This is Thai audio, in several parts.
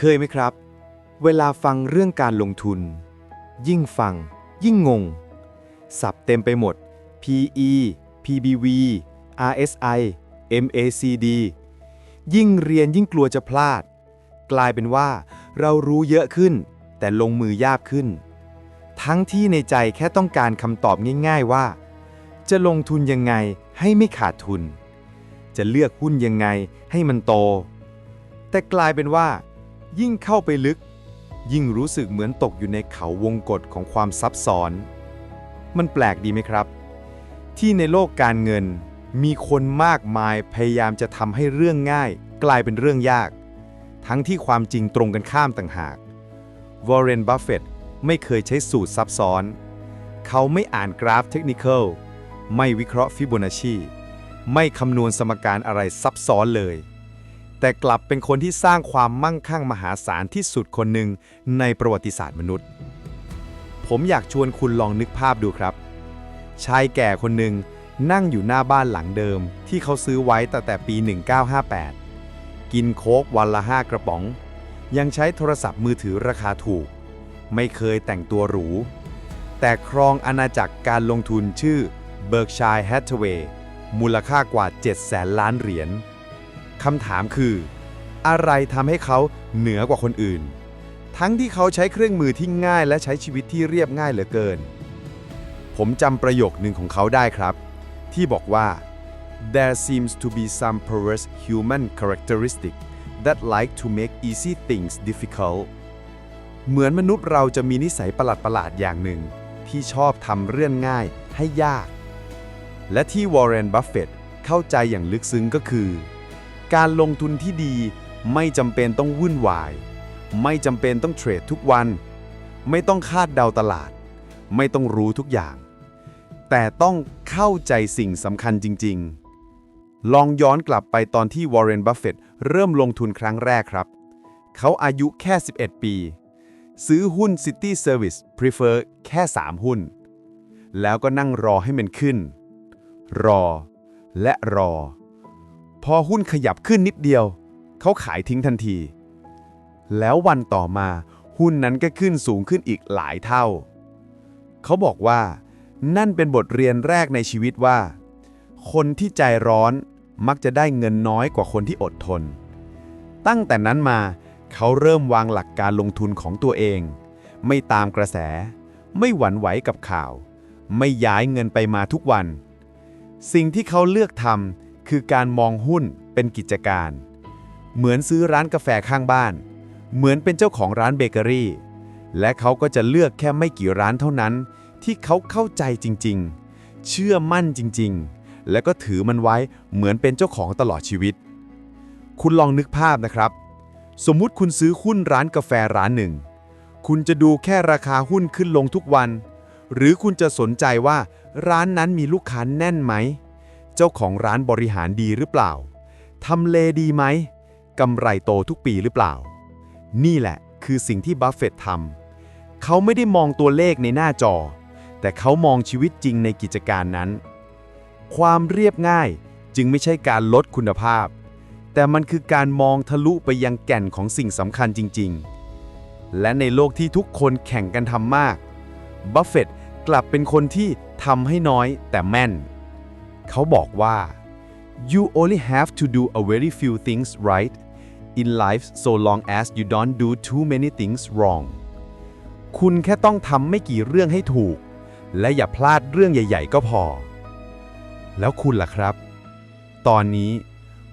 เคยไหมครับ เวลาฟังเรื่องการลงทุน ยิ่งฟัง ยิ่งงง สับเต็มไปหมด PE PBV RSI MACD ยิ่งเรียนยิ่งกลัวจะพลาด กลายเป็นว่าเรารู้เยอะขึ้น แต่ลงมือยากขึ้น ทั้งที่ในใจแค่ต้องการคำตอบง่าย ๆว่า จะลงทุนยังไงให้ไม่ขาดทุน จะเลือกหุ้นยังไงให้มันโต แต่กลายเป็นว่า ยิ่งเข้าไปลึก ยิ่งรู้สึกเหมือนตกอยู่ในเขาวงกฏของความซับซ้อน มันแปลกดีไหมครับ ที่ในโลกการเงิน มีคนมากมายพยายามจะทำให้เรื่องง่าย กลายเป็นเรื่องยาก ทั้งที่ความจริงตรงกันข้ามต่างหากวอร์เรนบัฟเฟตไม่เคยใช้สูตรซับซ้อน เขาไม่อ่านกราฟเทคนิคอลไม่วิเคราะห์ฟิโบนัชชี ไม่คำนวณสมการอะไรซับซ้อนเลย แต่กลับเป็นคนที่สร้างความมั่งคั่งมหาศาลที่สุดคนหนึ่งในประวัติศาสตร์มนุษย์ ผมอยากชวนคุณลองนึกภาพดูครับ ชายแก่คนหนึ่งนั่งอยู่หน้าบ้านหลังเดิม ที่เขาซื้อไว้ตั้งแต่ปี 1958 กินโค้กวันละ 5 กระป๋อง ยังใช้โทรศัพท์มือถือราคาถูก ไม่เคยแต่งตัวหรู แต่ครองอาณาจักรการลงทุนชื่อ Berkshire Hathaway มูลค่ากว่า 7 แสนล้านเหรียญ คำถามคือ อะไรทำให้เขาเหนือกว่าคนอื่น ทั้งที่เขาใช้เครื่องมือที่ง่ายและใช้ชีวิตที่เรียบง่ายเหลือเกิน ผมจำประโยคหนึ่งของเขาได้ครับ ที่บอกว่า there seems to be some perverse human characteristic that like to make easy things difficult เหมือนมนุษย์เราจะมีนิสัยประหลาดๆอย่างหนึ่ง ที่ชอบทำเรื่องง่ายให้ยาก และที่วอร์เรน บัฟเฟตเข้าใจอย่างลึกซึ้งก็คือ การลงทุนที่ดีไม่จำเป็นต้องวุ่นวาย ไม่จำเป็นต้องเทรดทุกวัน ไม่ต้องคาดเดาตลาด ไม่ต้องรู้ทุกอย่าง แต่ต้องเข้าใจสิ่งสำคัญจริง ๆ ลองย้อนกลับไปตอนที่วอร์เรน บัฟเฟตเริ่มลงทุนครั้งแรกครับ เขาอายุแค่ 11 ปี ซื้อหุ้น City Service Prefer แค่ 3 หุ้น แล้วก็นั่งรอให้มันขึ้น รอและรอ พอหุ้นขยับขึ้นนิดเดียว เขาขายทิ้งทันที แล้ววันต่อมาหุ้นนั้นก็ขึ้นสูงขึ้นอีกหลายเท่า เขาบอกว่า นั่นเป็นบทเรียนแรกในชีวิตว่า คนที่ใจร้อนมักจะได้เงินน้อยกว่าคนที่อดทน ตั้งแต่นั้นมาเขาเริ่มวางหลักการลงทุนของตัวเอง ไม่ตามกระแส ไม่หวั่นไหวกับข่าว ไม่ย้ายเงินไปมาทุกวัน สิ่งที่เขาเลือกทำ คือการมองหุ้นเป็นกิจการ เหมือนซื้อร้านกาแฟข้างบ้าน เหมือนเป็นเจ้าของร้านเบเกอรี่ และเขาก็จะเลือกแค่ไม่กี่ร้านเท่านั้น ที่เขาเข้าใจจริงๆ เชื่อมั่นจริงๆ และก็ถือมันไว้เหมือนเป็นเจ้าของตลอดชีวิต คุณลองนึกภาพนะครับ สมมุติคุณซื้อหุ้นร้านกาแฟร้านหนึ่ง คุณจะดูแค่ราคาหุ้นขึ้นลงทุกวัน หรือคุณจะสนใจว่าร้านนั้นมีลูกค้าแน่นไหม เจ้าของร้านบริหารดีหรือเปล่า ทำเลดีไหม กำไรโตทุกปีหรือเปล่า นี่แหละคือสิ่งที่บัฟเฟตต์ทำ เขาไม่ได้มองตัวเลขในหน้าจอ แต่เขามองชีวิตจริงในกิจการนั้น ความเรียบง่ายจึงไม่ใช่การลดคุณภาพ แต่มันคือการมองทะลุไปยังแก่นของสิ่งสำคัญจริง ๆ และในโลกที่ทุกคนแข่งกันทำมาก บัฟเฟตต์กลับเป็นคนที่ทำให้น้อยแต่แม่น เขาบอกว่า you only have to do a very few things right in life so long as you don't do too many things wrong คุณแค่ต้องทำไม่กี่เรื่องให้ถูก และอย่าพลาดเรื่องใหญ่ ๆ ก็พอ แล้วคุณล่ะครับ ตอนนี้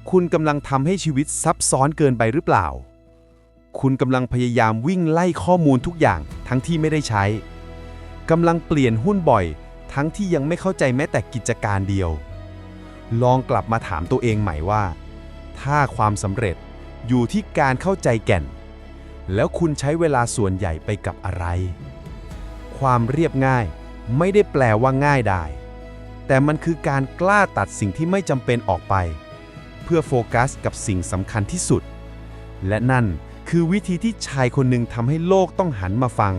คุณกำลังทำให้ชีวิตซับซ้อนเกินไปหรือเปล่า คุณกำลังพยายามวิ่งไล่ข้อมูลทุกอย่างทั้งที่ไม่ได้ใช้ กำลังเปลี่ยนหุ้นบ่อย ทั้งที่ยังไม่เข้าใจแม้แต่กิจการเดียว ลองกลับมาถามตัวเองใหม่ว่า ถ้าความสำเร็จอยู่ที่การเข้าใจแก่น แล้วคุณใช้เวลาส่วนใหญ่ไปกับอะไร ความเรียบง่ายไม่ได้แปลว่าง่ายได้ แต่มันคือการกล้าตัดสิ่งที่ไม่จำเป็นออกไป เพื่อโฟกัสกับสิ่งสำคัญที่สุด และนั่นคือวิธีที่ชายคนหนึ่งทำให้โลกต้องหันมาฟัง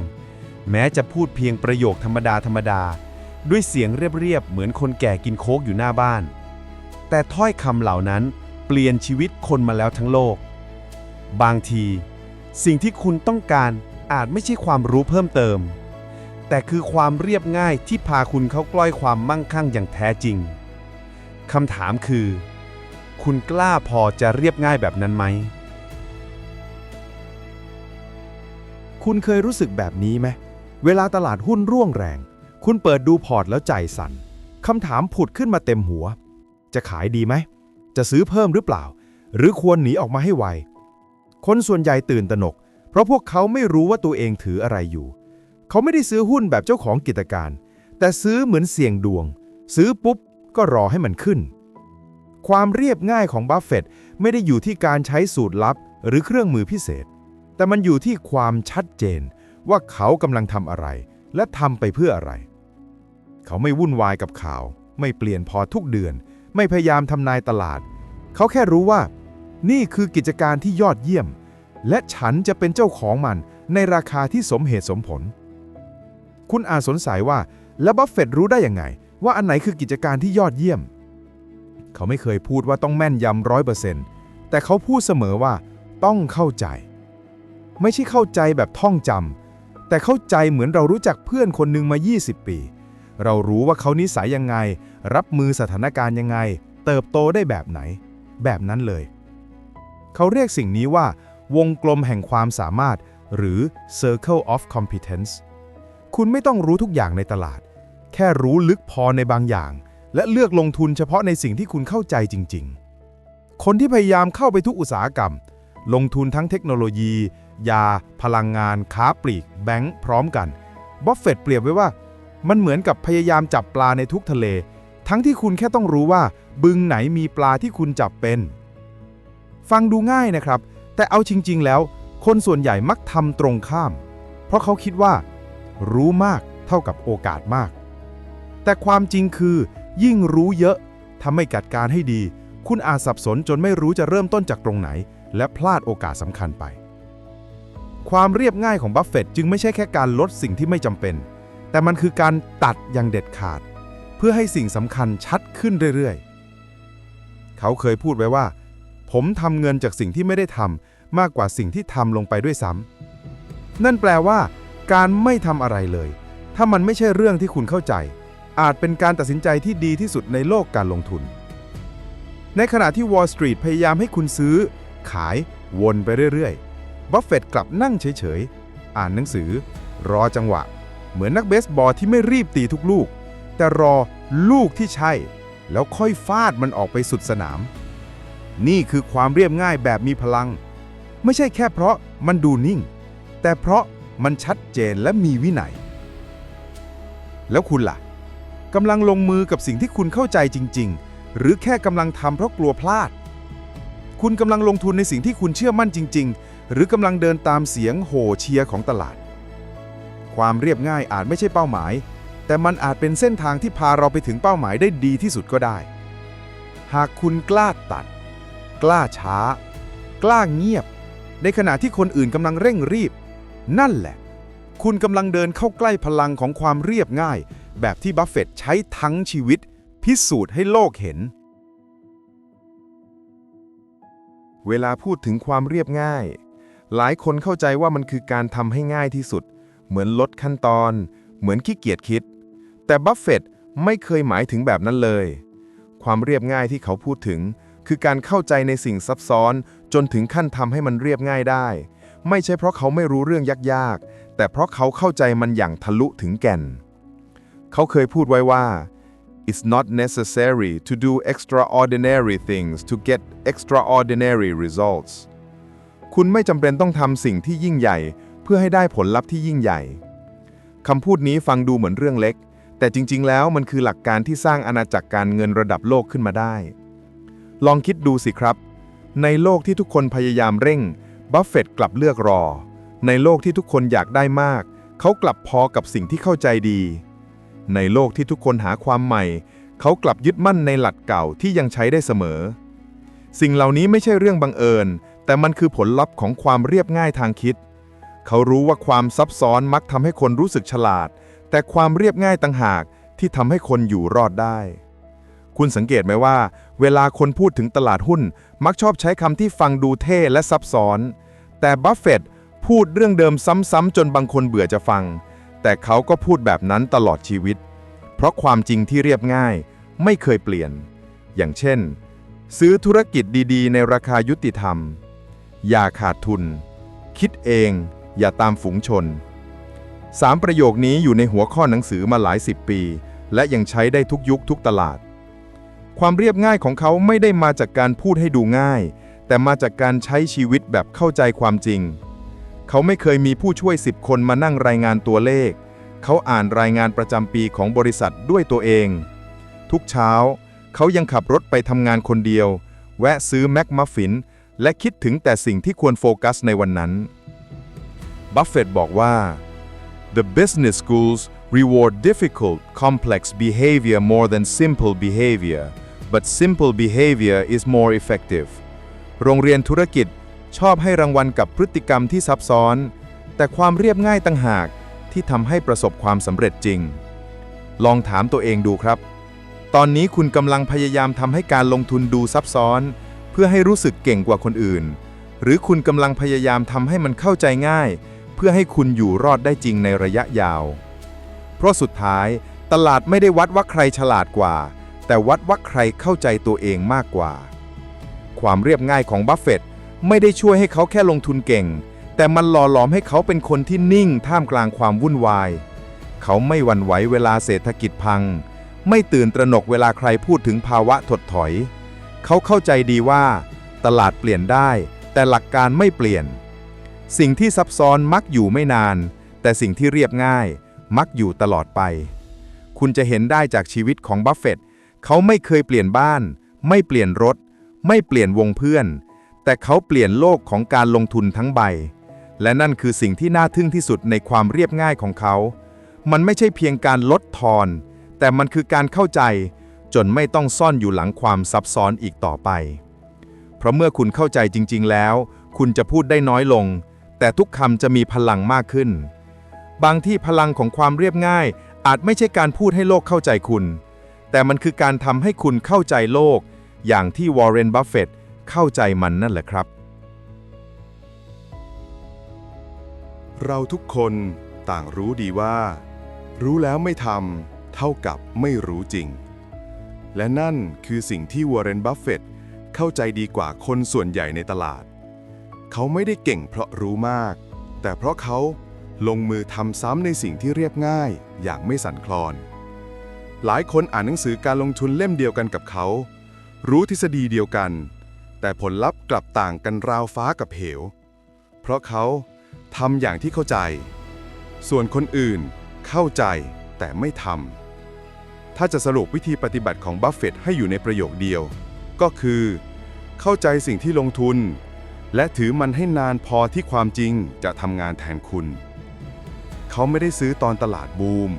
แม้จะพูดเพียงประโยคธรรมดาธรรมดา ด้วยเสียงเรียบๆเหมือนคนแก่กินโค้กอยู่หน้าบ้าน แต่ถ้อยคำเหล่านั้นเปลี่ยนชีวิตคนมาแล้วทั้งโลก บางที สิ่งที่คุณต้องการอาจไม่ใช่ความรู้เพิ่มเติม แต่คือความเรียบง่ายที่พาคุณเข้าใกล้ความมั่งคั่งอย่างแท้จริงคำถามคือ คุณกล้าพอจะเรียบง่ายแบบนั้นไหม คุณเคยรู้สึกแบบนี้ไหม เวลาตลาดหุ้นร่วงแรง คุณเปิดดูพอร์ตแล้วใจสั่นคำถามผุดขึ้นมาเต็มหัว จะขายดีไหม จะซื้อเพิ่มหรือเปล่า หรือควรหนีออกมาให้ไว คนส่วนใหญ่ตื่นตระหนก เพราะพวกเขาไม่รู้ว่าตัวเองถืออะไรอยู่ เขาไม่ได้ซื้อหุ้นแบบเจ้าของกิจการ แต่ซื้อเหมือนเสี่ยงดวง ซื้อปุ๊บก็รอให้มันขึ้น ความเรียบง่ายของบัฟเฟตต์ไม่ได้อยู่ที่การใช้สูตรลับ หรือเครื่องมือพิเศษ แต่มันอยู่ที่ความชัดเจนว่าเขากำลังทำอะไร และทำไปเพื่ออะไร เขาไม่วุ่นวายกับข่าว ไม่เปลี่ยนพอทุกเดือน ไม่พยายามทำนายตลาด เขาแค่รู้ว่า นี่คือกิจการที่ยอดเยี่ยม และฉันจะเป็นเจ้าของมันในราคาที่สมเหตุสมผล คุณอาจสงสัยว่า แล้วบัฟเฟต์รู้ได้ยังไง ว่าอันไหนคือกิจการที่ยอดเยี่ยม เขาไม่เคยพูดว่าต้องแม่นยำร้อยเปอร์เซ็นต์แต่เขาพูดเสมอว่า ต้องเข้าใจ ไม่ใช่เข้าใจแบบท่องจำแต่เข้าใจเหมือนเรารู้จักเพื่อนคนหนึ่งมา 20 ปี เรารู้ว่าเขานิสัยยังไง รับมือสถานการณ์ยังไง เติบโตได้แบบไหน แบบนั้นเลย เขาเรียกสิ่งนี้ว่า วงกลมแห่งความสามารถ หรือ Circle of Competence คุณไม่ต้องรู้ทุกอย่างในตลาด แค่รู้ลึกพอในบางอย่าง และเลือกลงทุนเฉพาะในสิ่งที่คุณเข้าใจจริง ๆ คนที่พยายามเข้าไปทุกอุตสาหกรรม ลงทุนทั้งเทคโนโลยี ยา พลังงาน ค้าปลีก แบงค์พร้อมกันบัฟเฟตเปรียบไว้ว่า มันเหมือนกับพยายามจับปลาในทุกทะเล ทั้งที่คุณแค่ต้องรู้ว่า บึงไหนมีปลาที่คุณจับเป็น ฟังดูง่ายนะครับ แต่เอาจริง ๆ แล้ว คนส่วนใหญ่มักทำตรงข้าม เพราะเขาคิดว่า รู้มากเท่ากับโอกาสมาก แต่ความจริงคือ ยิ่งรู้เยอะทำให้จัดการให้ดี คุณอาจสับสนจนไม่รู้จะเริ่มต้นจากตรงไหน และพลาดโอกาสสำคัญไป ความเรียบง่ายของบัฟเฟตต์จึงไม่ใช่แค่การลดสิ่งที่ไม่จำเป็น แต่มันคือการตัดอย่างเด็ดขาด เพื่อให้สิ่งสำคัญชัดขึ้นเรื่อยๆ เขาเคยพูดไว้ว่า ผมทำเงินจากสิ่งที่ไม่ได้ทำมากกว่าสิ่งที่ทำลงไปด้วยซ้ำนั่นแปลว่า การไม่ทำอะไรเลย ถ้ามันไม่ใช่เรื่องที่คุณเข้าใจ อาจเป็นการตัดสินใจที่ดีที่สุดในโลกการลงทุน ในขณะที่ Wall Street พยายามให้คุณซื้อ ขายวนไปเรื่อยๆบัฟเฟตต์กลับนั่งเฉยๆ อ่านหนังสือ รอจังหวะ เหมือนนักเบสบอลที่ไม่รีบตีทุกลูก แต่รอลูกที่ใช่ แล้วค่อยฟาดมันออกไปสุดสนาม นี่คือความเรียบง่ายแบบมีพลัง ไม่ใช่แค่เพราะมันดูนิ่ง แต่เพราะมันชัดเจนและมีวินัย แล้วคุณล่ะกำลังลงมือกับสิ่งที่คุณเข้าใจจริง ๆ หรือแค่กำลังทำเพราะกลัวพลาด คุณกำลังลงทุนในสิ่งที่คุณเชื่อมั่นจริง ๆ หรือกำลังเดินตามเสียงโห่เชียร์ของตลาด ความเรียบง่ายอาจไม่ใช่เป้าหมาย แต่มันอาจเป็นเส้นทางที่พาเราไปถึงเป้าหมายได้ดีที่สุดก็ได้ หากคุณกล้าตัด กล้าช้า กล้าเงียบ ในขณะที่คนอื่นกำลังเร่งรีบ นั่นแหละ คุณกำลังเดินเข้าใกล้พลังของความเรียบง่าย แบบที่บัฟเฟตต์ใช้ทั้งชีวิต พิสูจน์ให้โลกเห็น เวลาพูดถึงความเรียบง่ายหลายคนเข้าใจว่ามันคือการทำให้ง่ายที่สุด เหมือนลดขั้นตอน เหมือนขี้เกียจคิด แต่บัฟเฟตไม่เคยหมายถึงแบบนั้นเลย ความเรียบง่ายที่เขาพูดถึง คือการเข้าใจในสิ่งซับซ้อน จนถึงขั้นทำให้มันเรียบง่ายได้ ไม่ใช่เพราะเขาไม่รู้เรื่องยากๆ แต่เพราะเขาเข้าใจมันอย่างทะลุถึงแก่น เขาเคยพูดไว้ว่า It's not necessary to do extraordinary things to get extraordinary results คุณไม่จำเป็นต้องทำสิ่งที่ยิ่งใหญ่ เพื่อให้ได้ผลลัพธ์ที่ยิ่งใหญ่คำพูดนี้ฟังดูเหมือนเรื่องเล็ก แต่จริง ๆ แล้วมันคือหลักการที่สร้างอาณาจักรการเงินระดับโลกขึ้นมาได้ ลองคิดดูสิครับ ในโลกที่ทุกคนพยายามเร่ง บัฟเฟตต์กลับเลือกรอ ในโลกที่ทุกคนอยากได้มาก เขากลับพอกับสิ่งที่เข้าใจดี ในโลกที่ทุกคนหาความใหม่ เขากลับยึดมั่นในหลักเก่าที่ยังใช้ได้เสมอ สิ่งเหล่านี้ไม่ใช่เรื่องบังเอิญ แต่มันคือผลลัพธ์ของความเรียบง่ายทางคิด เขารู้ว่าความซับซ้อนมักทำให้คนรู้สึกฉลาด แต่ความเรียบง่ายต่างหากที่ทำให้คนอยู่รอดได้ คุณสังเกตไหมว่า เวลาคนพูดถึงตลาดหุ้น มักชอบใช้คำที่ฟังดูเท่และซับซ้อน แต่บัฟเฟตต์พูดเรื่องเดิมซ้ำๆจนบางคนเบื่อจะฟัง แต่เขาก็พูดแบบนั้นตลอดชีวิต เพราะความจริงที่เรียบง่ายไม่เคยเปลี่ยน อย่างเช่น ซื้อธุรกิจดีๆ ในราคายุติธรรม อย่าขาดทุน คิดเอง อย่าตามฝูงชนสามประโยคนี้อยู่ในหัวข้อหนังสือมาหลายสิบปี และยังใช้ได้ทุกยุคทุกตลาด ความเรียบง่ายของเขาไม่ได้มาจากการพูดให้ดูง่าย แต่มาจากการใช้ชีวิตแบบเข้าใจความจริง เขาไม่เคยมีผู้ช่วยสิบคนมานั่งรายงานตัวเลข เขาอ่านรายงานประจำปีของบริษัทด้วยตัวเอง ทุกเช้า เขายังขับรถไปทำงานคนเดียว แวะซื้อแม็กมัฟฟิน และคิดถึงแต่สิ่งที่ควรโฟกัสในวันนั้น บัฟเฟตบอกว่า The business schools reward difficult, complex behavior more than simple behavior, but simple behavior is more effective. โรงเรียนธุรกิจชอบให้รางวัลกับพฤติกรรมที่ซับซ้อน แต่ความเรียบง่ายต่างหากที่ทำให้ประสบความสำเร็จจริง ลองถามตัวเองดูครับ ตอนนี้คุณกำลังพยายามทำให้การลงทุนดูซับซ้อน เพื่อให้รู้สึกเก่งกว่าคนอื่น หรือคุณกำลังพยายามทำให้มันเข้าใจง่าย เพื่อให้คุณอยู่รอดได้จริงในระยะยาว เพราะสุดท้ายตลาดไม่ได้วัดว่าใครฉลาดกว่า แต่วัดว่าใครเข้าใจตัวเองมากกว่า ความเรียบง่ายของบัฟเฟตต์ไม่ได้ช่วยให้เขาแค่ลงทุนเก่ง แต่มันหล่อหลอมให้เขาเป็นคนที่นิ่งท่ามกลางความวุ่นวาย เขาไม่หวั่นไหวเวลาเศรษฐกิจพัง ไม่ตื่นตระหนกเวลาใครพูดถึงภาวะถดถอย เขาเข้าใจดีว่า ตลาดเปลี่ยนได้ แต่หลักการไม่เปลี่ยน สิ่งที่ซับซ้อนมักอยู่ไม่นาน แต่สิ่งที่เรียบง่าย มักอยู่ตลอดไป คุณจะเห็นได้จากชีวิตของบัฟเฟตต์เขาไม่เคยเปลี่ยนบ้าน ไม่เปลี่ยนรถ ไม่เปลี่ยนวงเพื่อน แต่เขาเปลี่ยนโลกของการลงทุนทั้งใบ และนั่นคือสิ่งที่น่าทึ่งที่สุดในความเรียบง่ายของเขา มันไม่ใช่เพียงการลดทอน แต่มันคือการเข้าใจ จนไม่ต้องซ่อนอยู่หลังความซับซ้อนอีกต่อไป เพราะเมื่อคุณเข้าใจจริง ๆ แล้ว คุณจะพูดได้น้อยลง แต่ทุกคำจะมีพลังมากขึ้น บางที่พลังของความเรียบง่าย อาจไม่ใช่การพูดให้โลกเข้าใจคุณ แต่มันคือการทำให้คุณเข้าใจโลก อย่างที่วอร์เรน บัฟเฟตต์เข้าใจมันนั่นแหละครับ เราทุกคนต่างรู้ดีว่า รู้แล้วไม่ทำเท่ากับไม่รู้จริง และนั่นคือสิ่งที่วอร์เรน บัฟเฟตต์เข้าใจดีกว่าคนส่วนใหญ่ในตลาด เขาไม่ได้เก่งเพราะรู้มาก แต่เพราะเขาลงมือทำซ้ำในสิ่งที่เรียบง่ายอย่างไม่สั่นคลอน หลายคนอ่านหนังสือการลงทุนเล่มเดียวกันกับเขา รู้ทฤษฎีเดียวกัน แต่ผลลัพธ์กลับต่างกันราวฟ้ากับเหว เพราะเขาทำอย่างที่เข้าใจ ส่วนคนอื่นเข้าใจแต่ไม่ทำ ถ้าจะสรุปวิธีปฏิบัติของบัฟเฟตต์ให้อยู่ในประโยคเดียว ก็คือ เข้าใจสิ่งที่ลงทุน และถือมันให้นานพอที่ความจริงจะทำงานแทนคุณ เขาไม่ได้ซื้อตอนตลาดบูม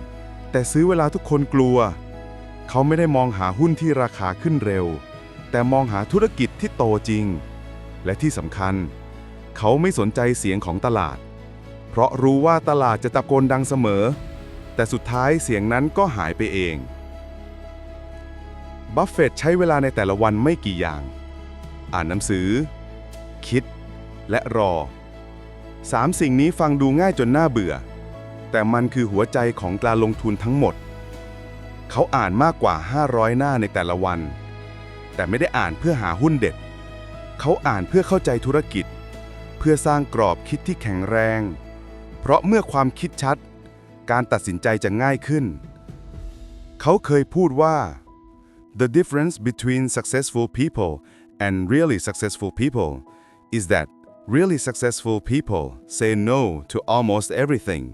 แต่ซื้อเวลาทุกคนกลัว เขาไม่ได้มองหาหุ้นที่ราคาขึ้นเร็ว แต่มองหาธุรกิจที่โตจริง และที่สำคัญ เขาไม่สนใจเสียงของตลาด เพราะรู้ว่าตลาดจะตะโกนดังเสมอ แต่สุดท้ายเสียงนั้นก็หายไปเอง บัฟเฟตต์ใช้เวลาในแต่ละวันไม่กี่อย่าง อ่านหนังสือ คิด และรอสามสิ่งนี้ฟังดูง่ายจนน่าเบื่อ แต่มันคือหัวใจของการลงทุนทั้งหมด เขาอ่านมากกว่า 500 หน้าในแต่ละวัน แต่ไม่ได้อ่านเพื่อหาหุ้นเด็ด เขาอ่านเพื่อเข้าใจธุรกิจ เพื่อสร้างกรอบคิดที่แข็งแรง เพราะเมื่อความคิดชัด การตัดสินใจจะง่ายขึ้น เขาเคยพูดว่า The difference between successful people and really successful people is that really successful people say no to almost everything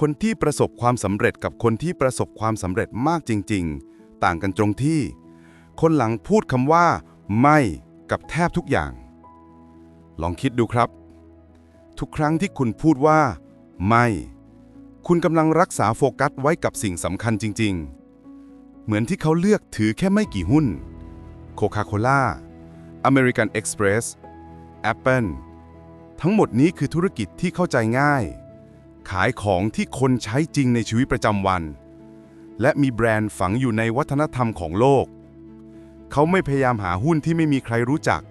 คนที่ประสบความสำเร็จกับคนที่ประสบความสำเร็จมากจริง ๆ ต่างกันตรงที่ คนหลังพูดคำว่า ไม่กับแทบทุกอย่าง ลองคิดดูครับ ทุกครั้งที่คุณพูดว่า ไม่ คุณกำลังรักษาโฟกัสไว้กับสิ่งสำคัญจริง ๆ เหมือนที่เขาเลือกถือแค่ไม่กี่หุ้น โคคาโคล่า American Express Apple ทั้งหมดนี้คือธุรกิจที่เข้าใจง่าย ขายของที่คนใช้จริงในชีวิตประจำวัน และมีแบรนด์ฝังอยู่ในวัฒนธรรมของโลก เขาไม่พยายามหาหุ้นที่ไม่มีใครรู้จัก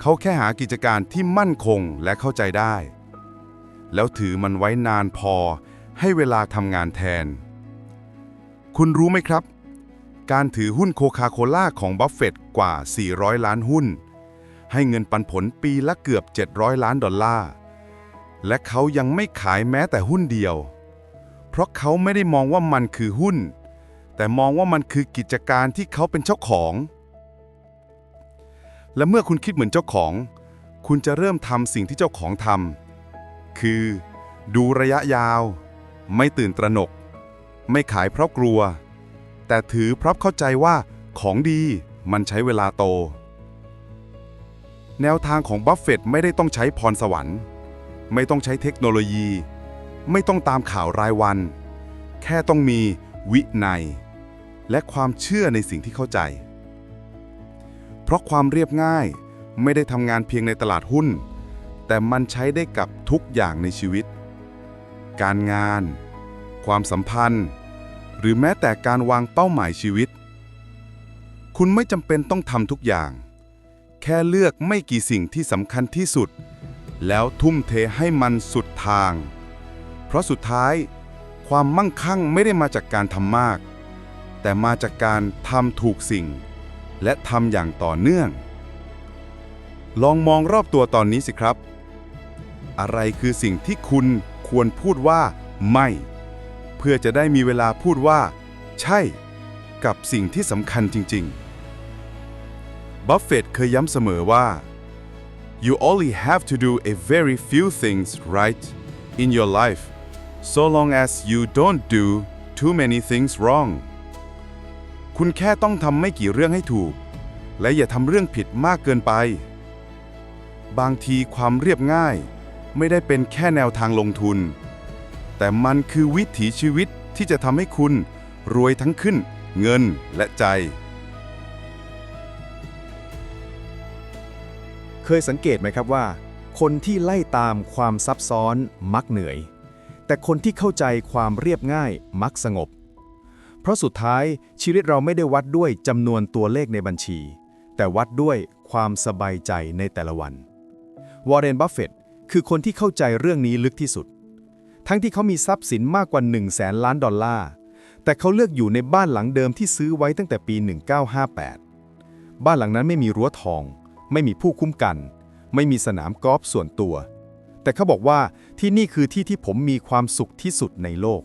เขาแค่หากิจการที่มั่นคงและเข้าใจได้ แล้วถือมันไว้นานพอให้เวลาทำงานแทน คุณรู้ไหมครับ การถือหุ้นโคคาโคล่าของบัฟเฟตต์กว่า 400 ล้านหุ้น ให้เงินปันผลปีละเกือบ 700 ล้านดอลลาร์ และเขายังไม่ขายแม้แต่หุ้นเดียว เพราะเขาไม่ได้มองว่ามันคือหุ้น แต่มองว่ามันคือกิจการที่เขาเป็นเจ้าของ และเมื่อคุณคิดเหมือนเจ้าของ คุณจะเริ่มทำสิ่งที่เจ้าของทำ คือ ดูระยะยาว ไม่ตื่นตระหนก ไม่ขายเพราะกลัว แต่ถือเพราะเข้าใจว่าของดีมันใช้เวลาโต แนวทางของบัฟเฟตต์ไม่ได้ต้องใช้พรสวรรค์ ไม่ต้องใช้เทคโนโลยี ไม่ต้องตามข่าวรายวัน แค่ต้องมีวินัย และความเชื่อในสิ่งที่เข้าใจ เพราะความเรียบง่ายไม่ได้ทำงานเพียงในตลาดหุ้น แต่มันใช้ได้กับทุกอย่างในชีวิต การงาน ความสัมพันธ์ หรือแม้แต่การวางเป้าหมายชีวิต คุณไม่จำเป็นต้องทำทุกอย่าง แค่เลือกไม่กี่สิ่งที่สำคัญที่สุด แล้วทุ่มเทให้มันสุดทาง เพราะสุดท้าย ความมั่งคั่งไม่ได้มาจากการทำมาก แต่มาจากการทำถูกสิ่ง และทำอย่างต่อเนื่อง ลองมองรอบตัวตอนนี้สิครับ อะไรคือสิ่งที่คุณควรพูดว่าไม่ เพื่อจะได้มีเวลาพูดว่า ใช่ กับสิ่งที่สำคัญจริง ๆ บัฟเฟตต์เคยย้ำเสมอว่า you only have to do a very few things right in your life so long as you don't do too many things wrong คุณแค่ต้องทำไม่กี่เรื่องให้ถูก และอย่าทำเรื่องผิดมากเกินไป บางทีความเรียบง่าย ไม่ได้เป็นแค่แนวทางลงทุน แต่มันคือวิถีชีวิตที่จะทำให้คุณ รวยทั้งขึ้น เงินและใจ เคยสังเกตไหมครับว่า คนที่ไล่ตามความซับซ้อนมักเหนื่อย แต่คนที่เข้าใจความเรียบง่ายมักสงบ เพราะสุดท้ายชีวิตเราไม่ได้วัดด้วยจำนวนตัวเลขในบัญชี แต่วัดด้วยความสบายใจในแต่ละวัน วอร์เรน บัฟเฟตต์คือคนที่เข้าใจเรื่องนี้ลึกที่สุด ทั้งที่เขามีทรัพย์สินมากกว่า1 0 0 0 0แสนล้านดอลลาร์ แต่เขาเลือกอยู่ในบ้านหลังเดิมที่ซื้อไว้ตั้งแต่ปี 1958 บ้านหลังนั้นไม่มีรั้วทอง ไม่มีผู้คุ้มกัน ไม่มีสนามกอล์ฟส่วนตัว แต่เขาบอกว่าที่นี่คือที่ที่ผมมีความสุขที่สุดในโลก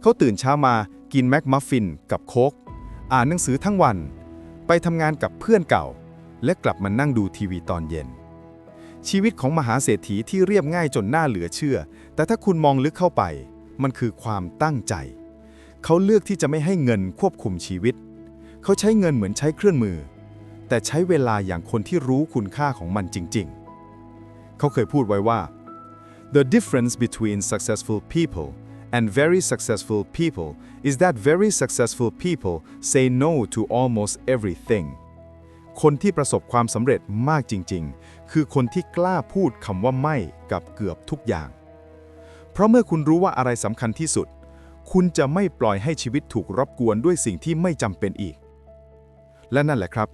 เขาตื่นเช้ามากินแมคมัฟฟินกับโค้กอ่านหนังสือทั้งวัน ไปทำงานกับเพื่อนเก่า และกลับมานั่งดูทีวีตอนเย็น ชีวิตของมหาเศรษฐีที่เรียบง่ายจนน่าเหลือเชื่อ แต่ถ้าคุณมองลึกเข้าไป มันคือความตั้งใจ เขาเลือกที่จะไม่ให้เงินควบคุมชีวิต เขาใช้เงินเหมือนใช้เครื่องมือ แต่ใช้เวลาอย่างคนที่รู้คุณค่าของมันจริง ๆ เขาเคยพูดไว้ว่า The difference between successful people and very successful people is that very successful people say no to almost everything คนที่ประสบความสำเร็จมากจริง ๆ คือคนที่กล้าพูดคำว่าไม่กับเกือบทุกอย่าง เพราะเมื่อคุณรู้ว่าอะไรสำคัญที่สุด คุณจะไม่ปล่อยให้ชีวิตถูกรบกวนด้วยสิ่งที่ไม่จำเป็นอีก และนั่นแหละครับ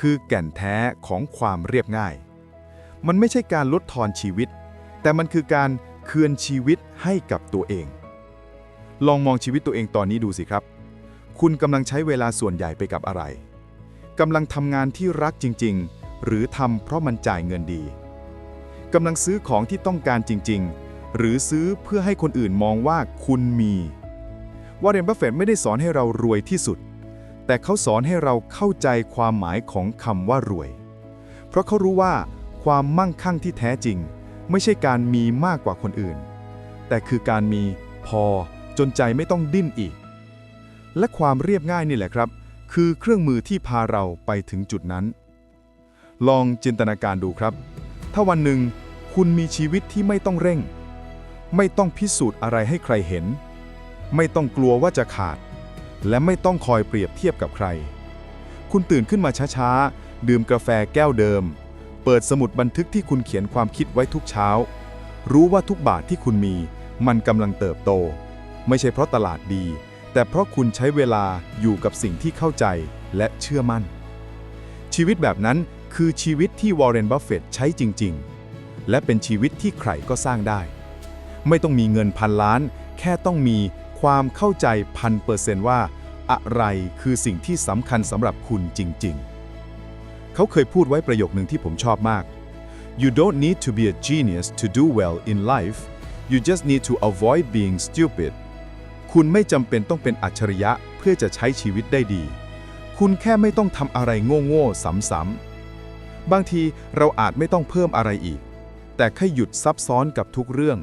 คือแก่นแท้ของความเรียบง่าย มันไม่ใช่การลดทอนชีวิต แต่มันคือการเคืนชีวิตให้กับตัวเอง ลองมองชีวิตตัวเองตอนนี้ดูสิครับ คุณกำลังใช้เวลาส่วนใหญ่ไปกับอะไร กำลังทำงานที่รักจริง ๆ หรือทำเพราะมันจ่ายเงินดีกำลังซื้อของที่ต้องการจริง ๆ หรือซื้อเพื่อให้คนอื่นมองว่าคุณมีวอร์เรนบัฟเฟตไม่ได้สอนให้เรารวยที่สุด แต่เขาสอนให้เราเข้าใจความหมายของคำว่ารวย เพราะเขารู้ว่าความมั่งคั่งที่แท้จริง ไม่ใช่การมีมากกว่าคนอื่น แต่คือการมีพอจนใจไม่ต้องดิ้นอีก และความเรียบง่ายนี่แหละครับ คือเครื่องมือที่พาเราไปถึงจุดนั้น ลองจินตนาการดูครับ ถ้าวันหนึ่งคุณมีชีวิตที่ไม่ต้องเร่ง ไม่ต้องพิสูจน์อะไรให้ใครเห็น ไม่ต้องกลัวว่าจะขาด และไม่ต้องคอยเปรียบเทียบกับใคร คุณตื่นขึ้นมาช้าๆ ดื่มกาแฟแก้วเดิม เปิดสมุดบันทึกที่คุณเขียนความคิดไว้ทุกเช้า รู้ว่าทุกบาทที่คุณมี มันกำลังเติบโต ไม่ใช่เพราะตลาดดี แต่เพราะคุณใช้เวลาอยู่กับสิ่งที่เข้าใจและเชื่อมั่น ชีวิตแบบนั้นคือชีวิตที่วอร์เรนบัฟเฟตต์ใช้จริง ๆ และเป็นชีวิตที่ใครก็สร้างได้ ไม่ต้องมีเงินพันล้าน แค่ต้องมีความเข้าใจพันเปอร์เซนต์ว่า อะไรคือสิ่งที่สำคัญสำหรับคุณจริง ๆ เขาเคยพูดไว้ประโยคหนึ่งที่ผมชอบมาก You don't need to be a genius to do well in life you just need to avoid being stupid คุณไม่จำเป็นต้องเป็นอัจฉริยะเพื่อจะใช้ชีวิตได้ดี คุณแค่ไม่ต้องทำอะไรโง่ๆซ้ำๆบางทีเราอาจไม่ต้องเพิ่มอะไรอีก แต่แค่หยุดซับซ้อนกับทุกเรื่อง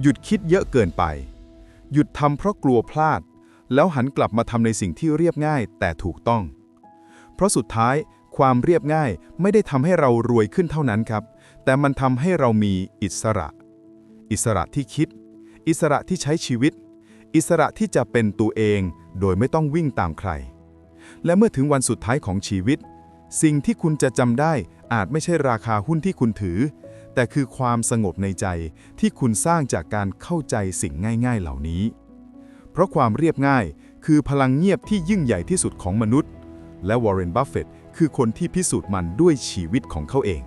หยุดคิดเยอะเกินไป หยุดทำเพราะกลัวพลาด แล้วหันกลับมาทำในสิ่งที่เรียบง่ายแต่ถูกต้อง เพราะสุดท้ายความเรียบง่ายไม่ได้ทำให้เรารวยขึ้นเท่านั้นครับ แต่มันทำให้เรามีอิสระ อิสระที่คิด อิสระที่ใช้ชีวิต อิสระที่จะเป็นตัวเองโดยไม่ต้องวิ่งตามใคร และเมื่อถึงวันสุดท้ายของชีวิต สิ่งที่คุณจะจำได้อาจไม่ใช่ราคาหุ้นที่คุณถือ แต่คือความสงบในใจที่คุณสร้างจากการเข้าใจสิ่งง่าย ๆ เหล่านี้ เพราะความเรียบง่ายคือพลังเงียบที่ยิ่งใหญ่ที่สุดของมนุษย์ และวอร์เรน บัฟเฟตต์คือคนที่พิสูจน์มันด้วยชีวิตของเขาเอง